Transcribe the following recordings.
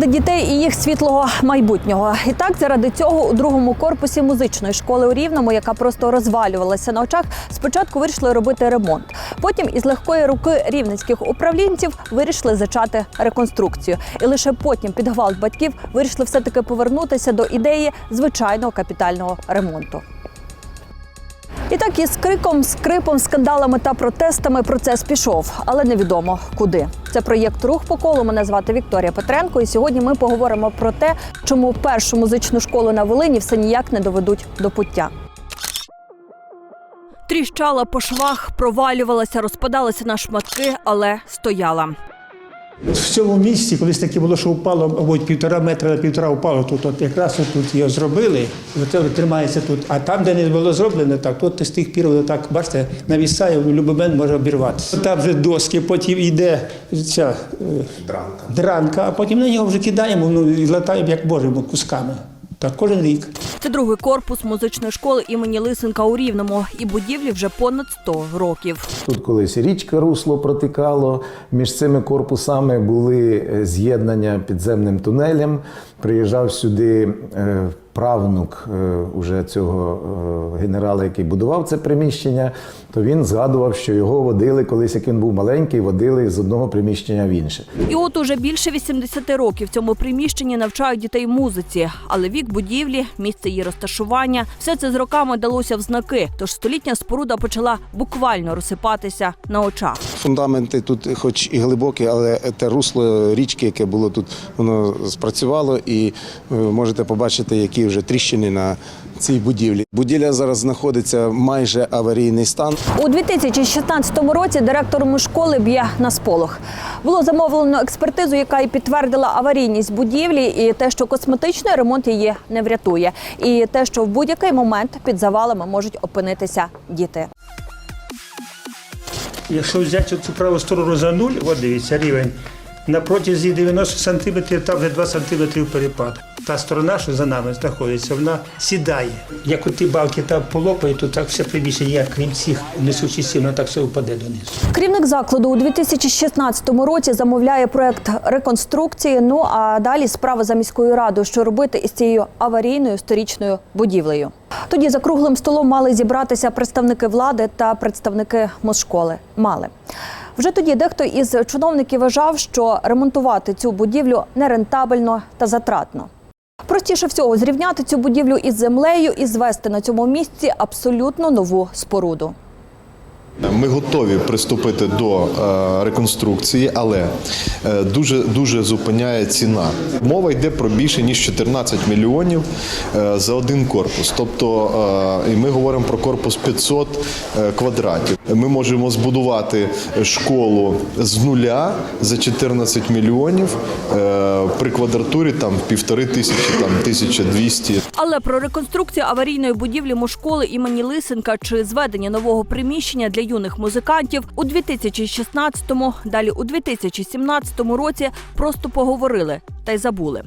заради дітей і їх світлого майбутнього. І так, заради цього у другому корпусі музичної школи у Рівному, яка просто розвалювалася на очах, спочатку вирішили робити ремонт. Потім із легкої руки рівненських управлінців вирішили зачати реконструкцію. І лише потім під гвалт батьків вирішили все-таки повернутися до ідеї звичайного капітального ремонту. І так із криком, скрипом, скандалами та протестами процес пішов, але невідомо куди. Це проєкт Рух по колу. Мене звати Вікторія Петренко. І сьогодні ми поговоримо про те, чому першу музичну школу на Волині все ніяк не доведуть до пуття. Тріщала по швах, провалювалася, розпадалася на шматки, але стояла. В цьому місці, колись таке було, що впало, мабуть, півтора метра на півтора впало тут. От якраз тут його зробили, тримається тут. А там, де не було зроблено, так, тут з тих пір так, бачите, навісає, в будь-який момент може обірватися. Там вже доски, потім йде ця е, дранка. дранка, а потім на нього вже кидаємо ну, і латаємо, як можемо, кусками. Так кожен рік. Це другий корпус музичної школи імені Лисенка у Рівному. І будівлі вже понад 100 років. Тут колись річка русло протикало. Між цими корпусами були е, з'єднання підземним тунелем. Приїжджав сюди е, правнук е, уже цього е, генерала, який будував це приміщення. То він згадував, що його водили колись, як він був маленький, водили з одного приміщення в інше. І от уже більше 80 років в цьому приміщенні навчають дітей музиці, але вік будівлі, місце її розташування все це з роками далося в знаки. Тож столітня споруда почала буквально розсипатися на очах. Фундаменти тут, хоч і глибокі, але те русло річки, яке було тут, воно спрацювало, і е, можете побачити, які вже тріщини на цій будівлі. Будівля зараз знаходиться майже аварійний стан. У 2016 році директором школи б'є на сполох. Було замовлено експертизу, яка і підтвердила аварійність будівлі, і те, що косметичний ремонт її не врятує, і те, що в будь-який момент під завалами можуть опинитися діти. Якщо взяти цю праву сторону за нуль, от дивіться, рівень, на протязі 90 сантиметрів там вже 2 сантиметрів перепад. Та сторона, що за нами знаходиться, вона сідає. Як от ті балки там полопають, то так все приміщення, крім цих несучих стін, так все впаде донизу. Керівник закладу у 2016 році замовляє проект реконструкції. Ну а далі справа за міською радою, що робити із цією аварійною сторічною будівлею. Тоді за круглим столом мали зібратися представники влади та представники Мосшколи. Мали. Вже тоді дехто із чиновників вважав, що ремонтувати цю будівлю нерентабельно та затратно. Простіше всього зрівняти цю будівлю із землею і звести на цьому місці абсолютно нову споруду. Ми готові приступити до е, реконструкції, але е, дуже дуже зупиняє ціна. Мова йде про більше ніж 14 мільйонів е, за один корпус. Тобто, і ми говоримо про корпус 500 е, квадратів. Ми можемо збудувати школу з нуля за 14 мільйонів при квадратурі там півтори тисячі, там 1200. Але про реконструкцію аварійної будівлі мошколи імені Лисенка чи зведення нового приміщення для юних музикантів у 2016-му, далі у 2017 році просто поговорили та й забули.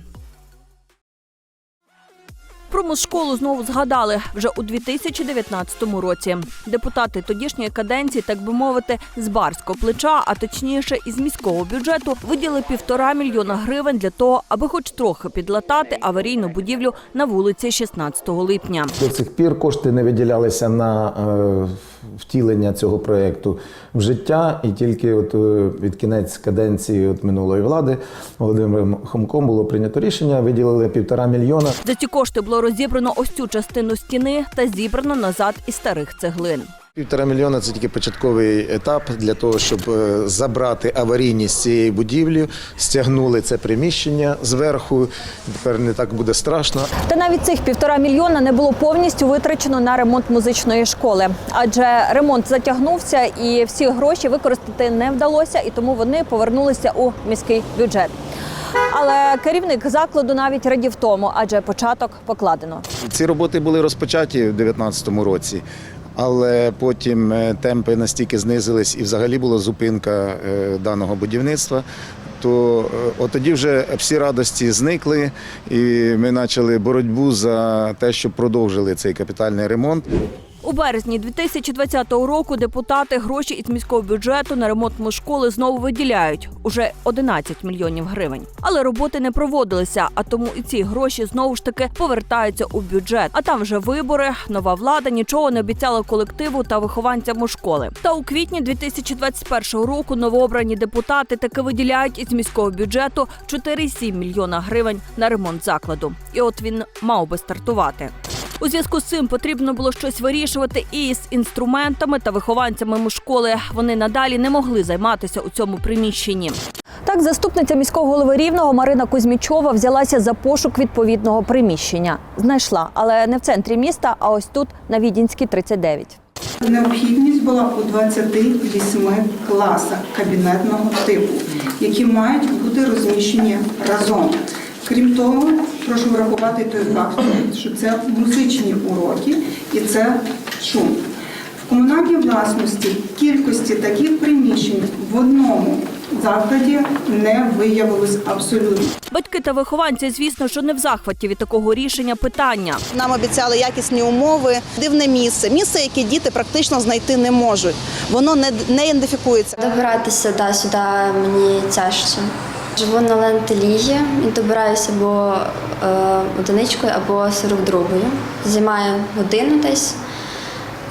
Про музшколу знову згадали вже у 2019 році. Депутати тодішньої каденції, так би мовити, з барського плеча, а точніше із міського бюджету, виділили півтора мільйона гривень для того, аби хоч трохи підлатати аварійну будівлю на вулиці 16 липня. До цих пір кошти не виділялися на е, втілення цього проєкту в життя, і тільки от е, від кінець каденції от минулої влади Володимиром Хомком було прийнято рішення, виділили півтора мільйона. За ці кошти було розібрано ось цю частину стіни та зібрано назад із старих цеглин. Півтора мільйона це тільки початковий етап для того, щоб е, забрати аварійність цієї будівлі, стягнули це приміщення зверху. Тепер не так буде страшно. Та навіть цих півтора мільйона не було повністю витрачено на ремонт музичної школи, адже ремонт затягнувся і всі гроші використати не вдалося, і тому вони повернулися у міський бюджет. Але керівник закладу навіть радів тому, адже початок покладено. Ці роботи були розпочаті в 2019 році, але потім е, темпи настільки знизились і взагалі була зупинка е, даного будівництва. То е, от тоді вже всі радості зникли, і ми почали боротьбу за те, щоб продовжили цей капітальний ремонт. У березні 2020 року депутати гроші із міського бюджету на ремонт школи знову виділяють уже 11 мільйонів гривень. Але роботи не проводилися, а тому і ці гроші знову ж таки повертаються у бюджет. А там вже вибори, нова влада нічого не обіцяла колективу та вихованцям школи. Та у квітні 2021 року новообрані депутати таки виділяють із міського бюджету 4,7 мільйона гривень на ремонт закладу. І от він мав би стартувати. У зв'язку з цим потрібно було щось вирішувати і з інструментами та вихованцями школи. Вони надалі не могли займатися у цьому приміщенні. Так, заступниця міського голови рівного Марина Кузьмічова взялася за пошук відповідного приміщення. Знайшла, але не в центрі міста, а ось тут на Відінській 39. Необхідність була у 28 класах кабінетного типу, які мають бути розміщені разом. Крім того, прошу врахувати той факт, що це музичні уроки і це шум. В комунальній власності кількості таких приміщень в одному закладі не виявилось абсолютно. Батьки та вихованці, звісно, що не в захваті від такого рішення питання. Нам обіцяли якісні умови, дивне місце, місце, яке діти практично знайти не можуть. Воно не, не ідентифікується. Добиратися да, сюди мені тяжче. Живу на лентелії і добираюся або е, одиничкою, або 42-ю. Займаю годину десь.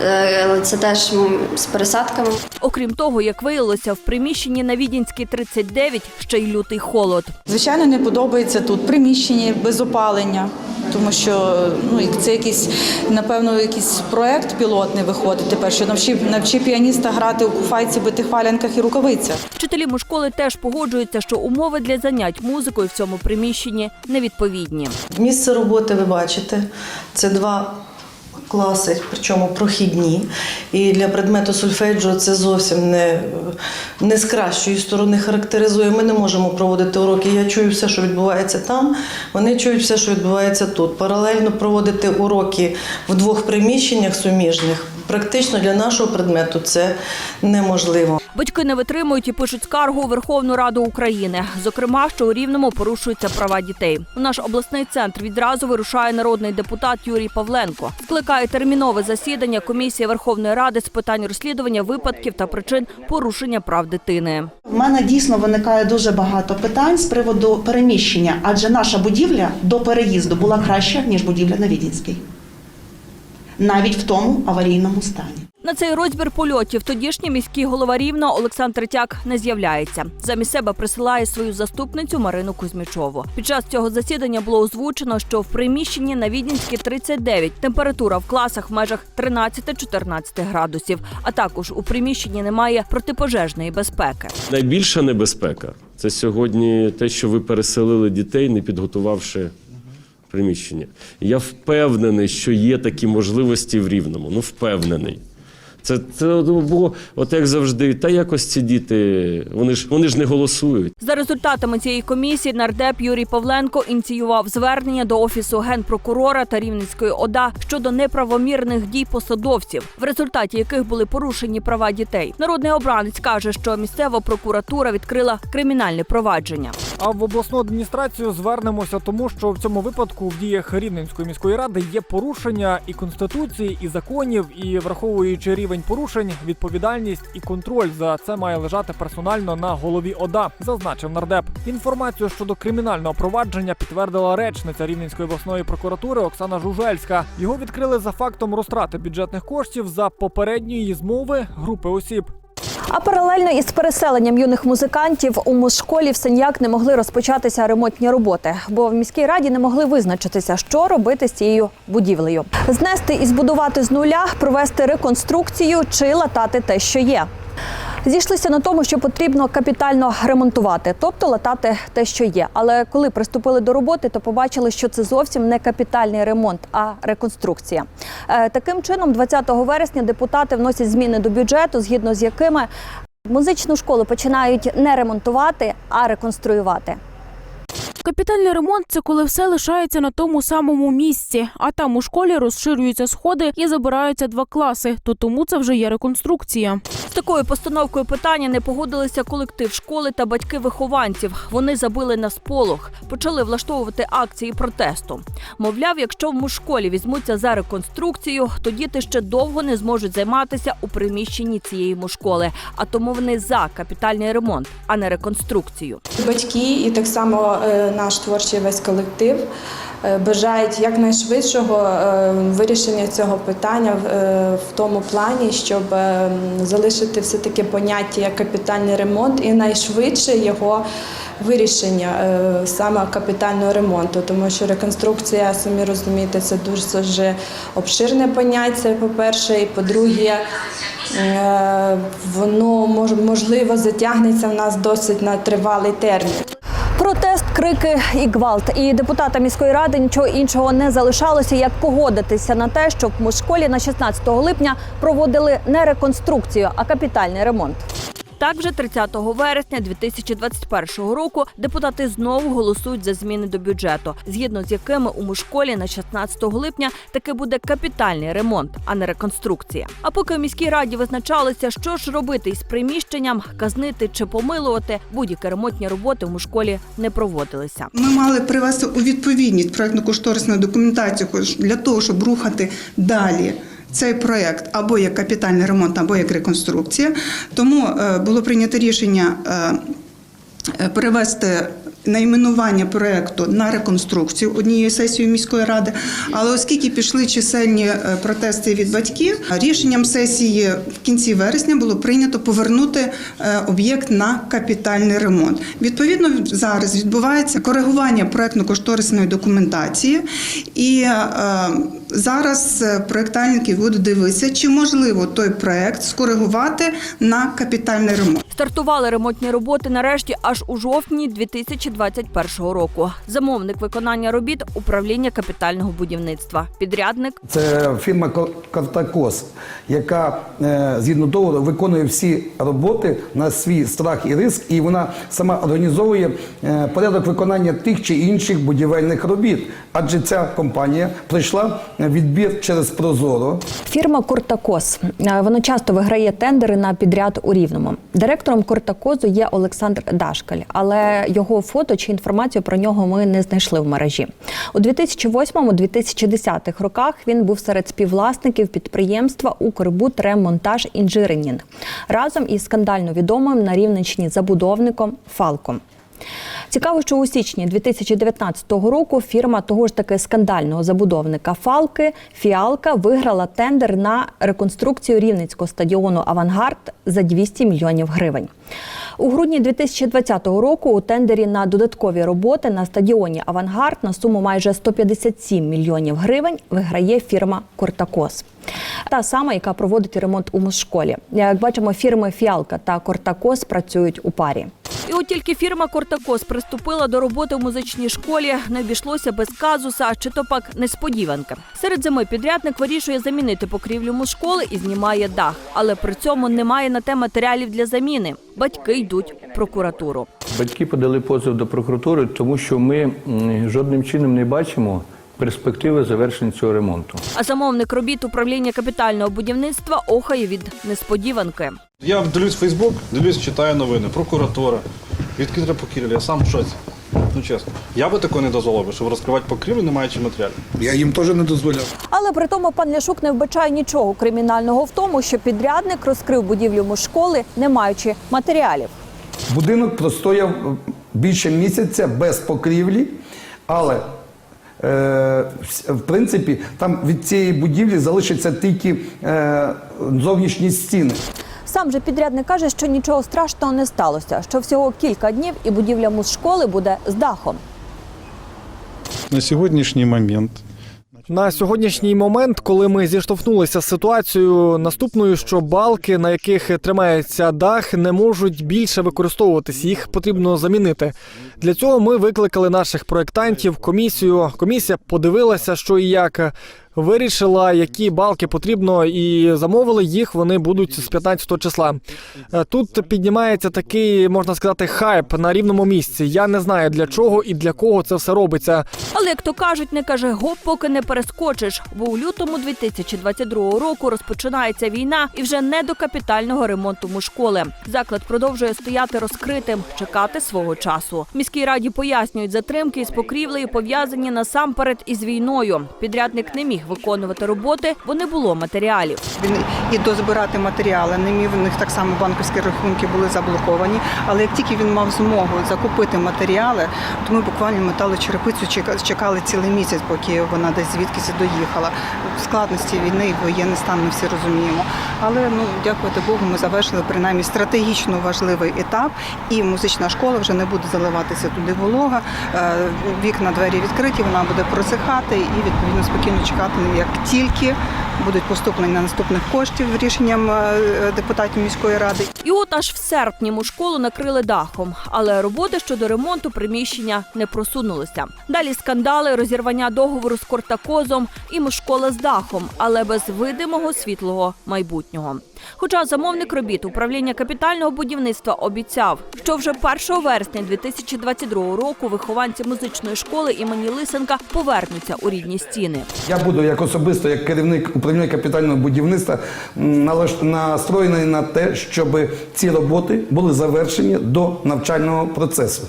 Е, Це теж з пересадками. Окрім того, як виявилося, в приміщенні на Відінській 39 ще й лютий холод. Звичайно, не подобається тут приміщення без опалення, тому що ну як це якийсь напевно якийсь проект пілотний виходить тепер, що навчи, навчи піаніста грати у куфайці, битих валянках і рукавицях. Вчителі школи теж погоджуються, що умови для занять музикою в цьому приміщенні невідповідні. Місце роботи ви бачите. Це два класи, причому прохідні. І для предмету сольфеджіо це зовсім не, не з кращої сторони характеризує. Ми не можемо проводити уроки. Я чую все, що відбувається там. Вони чують все, що відбувається тут. Паралельно проводити уроки в двох приміщеннях суміжних. Практично для нашого предмету це неможливо. Батьки не витримують і пишуть скаргу у Верховну Раду України. Зокрема, що у Рівному порушуються права дітей. У наш обласний центр відразу вирушає народний депутат Юрій Павленко. Скликає термінове засідання комісії Верховної Ради з питань розслідування випадків та причин порушення прав дитини. У мене дійсно виникає дуже багато питань з приводу переміщення, адже наша будівля до переїзду була краща, ніж будівля на Відінській. Навіть в тому аварійному стані. На цей розбір польотів тодішній міський голова Рівного Олександр Третяк не з'являється. Замість себе присилає свою заступницю Марину Кузьмічову. Під час цього засідання було озвучено, що в приміщенні на Відінській 39 температура в класах в межах 13-14 градусів. А також у приміщенні немає протипожежної безпеки. Найбільша небезпека це сьогодні те, що ви переселили дітей, не підготувавши приміщення. Я впевнений, що є такі можливості в Рівному. Ну, впевнений. Це, це було, от як завжди, та якось ці діти, вони ж вони ж не голосують. За результатами цієї комісії нардеп Юрій Павленко ініціював звернення до офісу генпрокурора та Рівненської ОДА щодо неправомірних дій посадовців, в результаті яких були порушені права дітей. Народний обранець каже, що місцева прокуратура відкрила кримінальне провадження. А в обласну адміністрацію звернемося, тому що в цьому випадку в діях Рівненської міської ради є порушення і конституції, і законів, і враховуючи рівень порушень, відповідальність і контроль за це має лежати персонально на голові ОДА, зазначив нардеп. Інформацію щодо кримінального провадження підтвердила речниця Рівненської обласної прокуратури Оксана Жужельська. Його відкрили за фактом розтрати бюджетних коштів за попередньої змови групи осіб. А паралельно із переселенням юних музикантів у музшколі в Синьяк не могли розпочатися ремонтні роботи, бо в міській раді не могли визначитися, що робити з цією будівлею: знести і збудувати з нуля, провести реконструкцію чи латати те, що є. Зійшлися на тому, що потрібно капітально ремонтувати, тобто латати те, що є. Але коли приступили до роботи, то побачили, що це зовсім не капітальний ремонт, а реконструкція. Е, Таким чином, 20 вересня депутати вносять зміни до бюджету, згідно з якими музичну школу починають не ремонтувати, а реконструювати. Капітальний ремонт це коли все лишається на тому самому місці, а там у школі розширюються сходи і забираються два класи. То тому це вже є реконструкція. З такою постановкою питання не погодилися колектив школи та батьки вихованців. Вони забили на сполох, почали влаштовувати акції протесту. Мовляв, якщо в мушколі візьмуться за реконструкцію, то діти ще довго не зможуть займатися у приміщенні цієї мушколи. А тому вони за капітальний ремонт, а не реконструкцію. Батьки і так само е, наш творчий весь колектив е, бажають якнайшвидшого е, вирішення цього питання в- е, тому плані, щоб залишити все таки поняття як капітальний ремонт і найшвидше його вирішення саме капітального ремонту, тому що реконструкція, самі розумієте, це дуже обширне поняття. По-перше, і по-друге, воно можливо затягнеться в нас досить на тривалий термін. Крики і гвалт. І депутата міської ради нічого іншого не залишалося, як погодитися на те, щоб в школі на 16 липня проводили не реконструкцію, а капітальний ремонт. Так вже 30 вересня 2021 року депутати знову голосують за зміни до бюджету, згідно з якими у мушколі на 16 липня таки буде капітальний ремонт, а не реконструкція. А поки в міській раді визначалися, що ж робити із приміщенням, казнити чи помилувати, будь-які ремонтні роботи в мушколі не проводилися. Ми мали привести у відповідність проєктно-кошторисну документацію для того, щоб рухати далі. Цей проект або як капітальний ремонт, або як реконструкція. Тому е, було прийнято рішення е, е, перевести найменування проекту на реконструкцію однією сесією міської ради. Але оскільки пішли чисельні протести від батьків, рішенням сесії в кінці вересня було прийнято повернути об'єкт на капітальний ремонт. Відповідно, зараз відбувається коригування проектно-кошторисної документації, і зараз е, проектальники будуть дивитися, чи можливо той проект скоригувати на капітальний ремонт. Стартували ремонтні роботи нарешті аж у жовтні 2021 року. Замовник виконання робіт управління капітального будівництва. Підрядник Це фірма Ко- Картакос, яка е, згідно договору виконує всі роботи на свій страх і риск, і вона сама організовує е, порядок виконання тих чи інших будівельних робіт. Адже ця компанія пройшла відбір через Прозоро. Фірма Куртакос. Е, Вона часто виграє тендери на підряд у Рівному. Директором Куртакозу є Олександр Дашкаль, але його фото чи інформацію про нього ми не знайшли в мережі. У 2008-2010 роках він був серед співвласників підприємства «Укрбудремонтаж Інжиренінг» разом із скандально відомим на Рівненщині забудовником Фалком. Цікаво, що у січні 2019 року фірма того ж таки скандального забудовника Фалки Фіалка виграла тендер на реконструкцію рівненського стадіону Авангард за 200 мільйонів гривень. У грудні 2020 року у тендері на додаткові роботи на стадіоні Авангард на суму майже 157 мільйонів гривень виграє фірма Кортакос. Та сама, яка проводить ремонт у музшколі. Як бачимо, фірми Фіалка та Кортакос працюють у парі. І от тільки фірма Кортакос приступила до роботи в музичній школі, не обійшлося без казуса, чи то пак несподіванки. Серед зими підрядник вирішує замінити покрівлю музшколи і знімає дах, але при цьому немає на те матеріалів для заміни. Батьки йдуть в прокуратуру. Батьки подали позов до прокуратури, тому що ми жодним чином не бачимо перспективи завершення цього ремонту. А замовник робіт управління капітального будівництва охає від несподіванки. Я дивлюсь Фейсбук, дивлюсь, читаю новини, прокуратура, відкрита покрівля, я сам в шоці. Ну чесно. Я би такого не дозволив, би, щоб розкривати покрівлю, не маючи матеріалів. Я їм теж не дозволяв. Але при тому пан Ляшук не вбачає нічого кримінального в тому, що підрядник розкрив будівлю музшколи, не маючи матеріалів. Будинок простояв більше місяця без покрівлі, але е, в принципі там від цієї будівлі залишаться тільки е, зовнішні стіни. Сам же підрядник каже, що нічого страшного не сталося, що всього кілька днів і будівля музшколи буде з дахом. На сьогоднішній момент На сьогоднішній момент, коли ми зіштовхнулися з ситуацією наступною, що балки, на яких тримається дах, не можуть більше використовуватись, їх потрібно замінити. Для цього ми викликали наших проєктантів, комісію. Комісія подивилася, що і як. Вирішила, які балки потрібно, і замовили їх. Вони будуть з 15 числа. Е, Тут піднімається такий, можна сказати, хайп на рівному місці. Я не знаю для чого і для кого це все робиться. Але як то кажуть, не каже гоп, поки не перескочиш. Бо у лютому 2022 року розпочинається війна, і вже не до капітального ремонту школи. Заклад продовжує стояти розкритим, чекати свого часу. Міській раді пояснюють, затримки із покрівлею пов'язані насамперед із війною. Підрядник не міг виконувати роботи, бо не було матеріалів. Він і дозбирати матеріали не міг. У них так само банківські рахунки були заблоковані. Але як тільки він мав змогу закупити матеріали, то ми буквально метали черепицю, чекали цілий місяць, поки вона десь звідкись доїхала. Складності війни і воєнний стан ми всі розуміємо. Але ну дякувати Богу, ми завершили принаймні стратегічно важливий етап, і музична школа вже не буде заливатися туди волога. Е, Вікна двері відкриті, вона буде просихати і відповідно спокійно чекати, як тільки будуть поступлені на наступних коштів рішенням е, депутатів міської ради. І от аж в серпні мушколу накрили дахом, але роботи щодо ремонту приміщення не просунулися. Далі скандали, розірвання договору з Кортакозом і мушкола з дахом, але без видимого світлого майбутнього. Хоча замовник робіт управління капітального будівництва обіцяв, що вже 1 вересня 2022 року вихованці музичної школи імені Лисенка повернуться у рідні стіни. Я буду як особисто, як керівник управління капітального будівництва настроєний на те, щоб ці роботи були завершені до навчального процесу.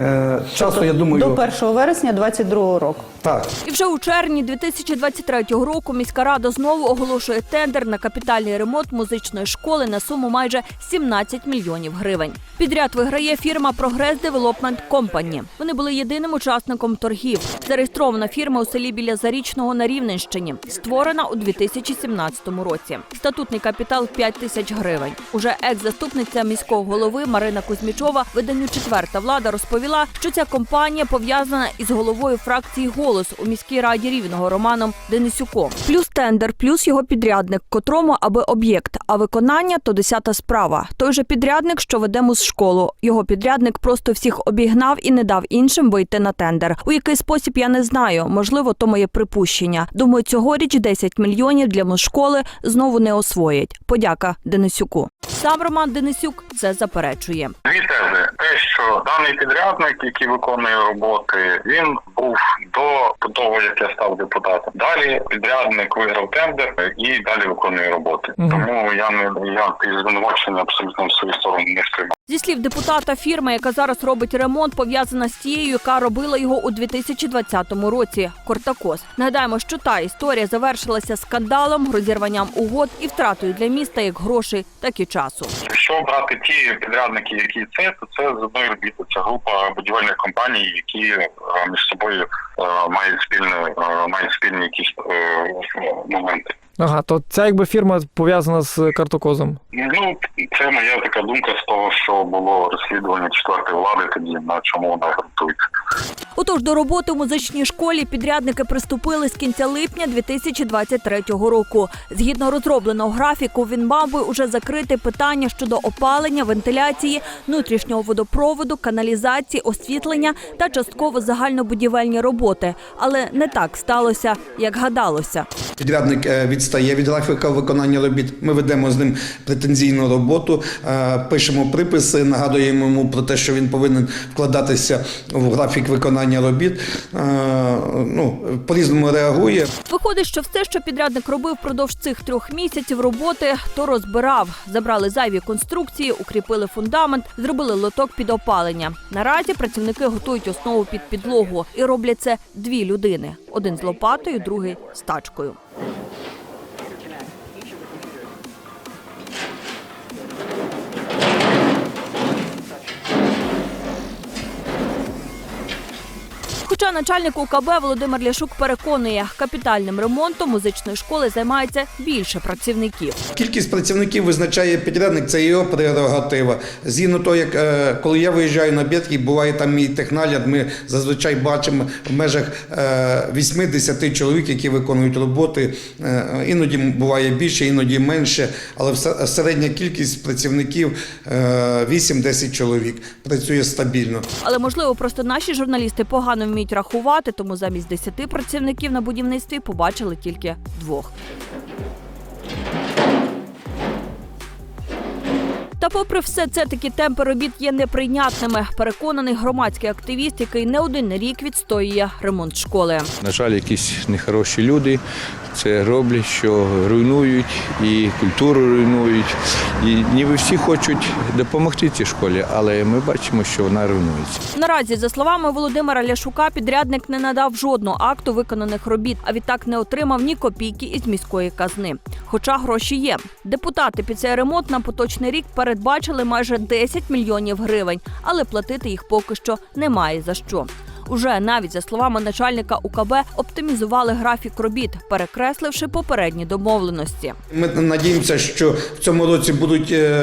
Е, Часу, я думаю, До 1 вересня 2022 року. так. І вже у червні 2023 року міська рада знову оголошує тендер на капітальний ремонт музичної школи на суму майже 17 мільйонів гривень. Підряд виграє фірма Прогрес Девелопмент Компані. Вони були єдиним учасником торгів. Зареєстрована фірма у селі біля Зарічного на Рівненщині, створена у 2017 році. Статутний капітал 5 тисяч гривень. Уже екс-заступниця міського голови Марина Кузьмічова виданню четверта влада розповіла, що ця компанія пов'язана із головою фракції голос у міській раді рівного Романом Денисюком. Плюс тендер, плюс його підрядник, котрому аби об'єкт, а виконання то десята справа. Той же підрядник, що веде музшколу. Його підрядник просто всіх обігнав і не дав іншим вийти на тендер. У який спосіб я не знаю. Можливо, то моє припущення. Думаю, цьогоріч 10 мільйонів для музшколи знову не освоять. Подяка Денисюку. Сам Роман Денисюк це заперечує. Дві. Те, що даний підрядник, який виконує роботи, він був до того, як я став депутатом. Далі підрядник виграв тендер і далі виконує роботи. Тому я не я звинувачення абсолютно в свою сторону не сприймаю. Зі слів депутата, фірма, яка зараз робить ремонт, пов'язана з тією, яка робила його у 2020 році. Кортакос. Нагадаємо, що та історія завершилася скандалом, розірванням угод і втратою для міста як грошей, так і часу. Якщо брати ті підрядники, які це, то це з одної робіти. Це група будівельних компаній, які е, між собою е, мають спільне мають спільні якісь е, моменти. Ага, то ця якби фірма пов'язана з картокозом. Ну, це моя така думка з того, що було розслідування четвертої влади тоді, на чому вона ґрунтується. Отож, до роботи у музичній школі підрядники приступили з кінця липня 2023 року. Згідно розробленого графіку, він мав би уже закрити питання щодо опалення, вентиляції, внутрішнього водопроводу, каналізації, освітлення та частково загальнобудівельні роботи. Але не так сталося, як гадалося. Підрядник е, відстає від графіка виконання робіт. Ми ведемо з ним претензійну роботу, е, пишемо приписи, нагадуємо йому про те, що він повинен вкладатися в графік виконання робіт. Е, Ну, по-різному реагує. Виходить, що все, що підрядник робив впродовж цих трьох місяців роботи, то розбирав. Забрали зайві конструкції, укріпили фундамент, зробили лоток під опалення. Наразі працівники готують основу під підлогу і роблять це дві людини: один з лопатою, другий з тачкою. Хоча начальник УКБ Володимир Ляшук переконує, капітальним ремонтом музичної школи займається більше працівників. Кількість працівників визначає підрядник, це його прерогатива. Згідно того, як е, коли я виїжджаю на і буває там мій технагляд, ми зазвичай бачимо в межах е, 8-10 чоловік, які виконують роботи. Е, Іноді буває більше, іноді менше, але середня кількість працівників е, 8-10 чоловік працює стабільно. Але можливо, просто наші журналісти погано вміють рахувати. тому замість 10 працівників на будівництві побачили тільки двох. Та, попри все це, такі темпи робіт є неприйнятними. Переконаний громадський активіст, який не один рік відстоює ремонт школи. На жаль, якісь нехороші люди це роблять, що руйнують і культуру руйнують. І ніби всі хочуть допомогти цій школі, але ми бачимо, що вона руйнується. Наразі, за словами Володимира Ляшука, підрядник не надав жодного акту виконаних робіт, а відтак не отримав ні копійки із міської казни. Хоча гроші є. Депутати під цей ремонт на поточний рік передбачили майже 10 мільйонів гривень, але платити їх поки що немає за що. Уже навіть за словами начальника УКБ оптимізували графік робіт, перекресливши попередні домовленості. Ми надіємося, що в цьому році будуть е,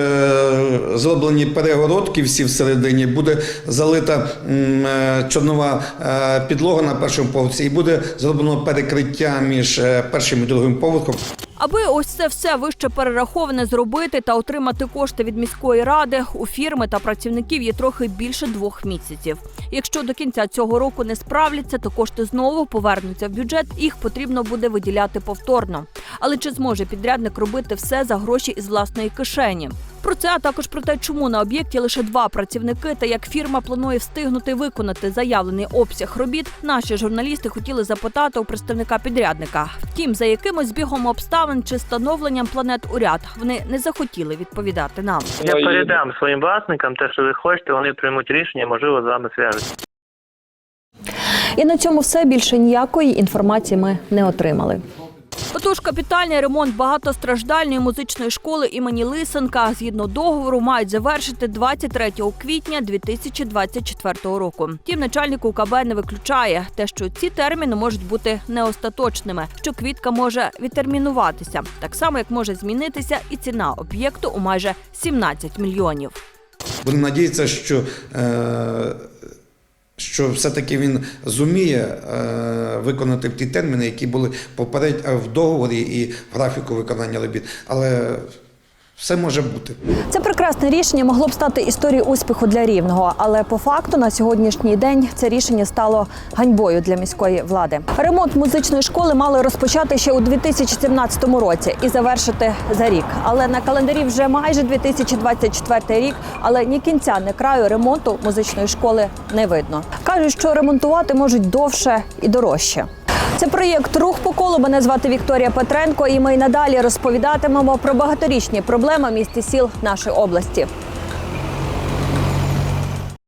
зроблені перегородки всі всередині, буде залита е, чорнова е, підлога на першому поверсі і буде зроблено перекриття між першим і другим поверхом. Аби ось це все вище перераховане зробити та отримати кошти від міської ради, у фірми та працівників є трохи більше двох місяців. Якщо до кінця цього року не справляться, то кошти знову повернуться в бюджет. Їх потрібно буде виділяти повторно. Але чи зможе підрядник робити все за гроші із власної кишені? Про це а також про те, чому на об'єкті лише два працівники та як фірма планує встигнути виконати заявлений обсяг робіт. Наші журналісти хотіли запитати у представника підрядника. Втім, за якимось збігом обставин чи становленням планет у ряд вони не захотіли відповідати нам. Я передам своїм власникам те, що ви хочете, вони приймуть рішення, можливо, з вами зв'яжуться. І на цьому все більше ніякої інформації ми не отримали. Отож, капітальний ремонт багатостраждальної музичної школи імені Лисенка згідно договору мають завершити 23 квітня 2024 року. Тім начальник УКБ не виключає те, що ці терміни можуть бути неостаточними, що квітка може відтермінуватися, так само як може змінитися і ціна об'єкту у майже 17 мільйонів. Будемо надіятися, що, е, що все-таки він зуміє е, виконати ті терміни, які були попередньо в договорі і в графіку виконання робіт. Але все може бути. Це прекрасне рішення могло б стати історією успіху для рівного, але по факту на сьогоднішній день це рішення стало ганьбою для міської влади. Ремонт музичної школи мали розпочати ще у 2017 році і завершити за рік. Але на календарі вже майже 2024 рік. Але ні кінця, ні краю ремонту музичної школи не видно. кажуть, що ремонтувати можуть довше і дорожче. Це проєкт Рух по колу. Мене звати Вікторія Петренко, і ми й надалі розповідатимемо про багаторічні проблеми міст і сіл нашої області.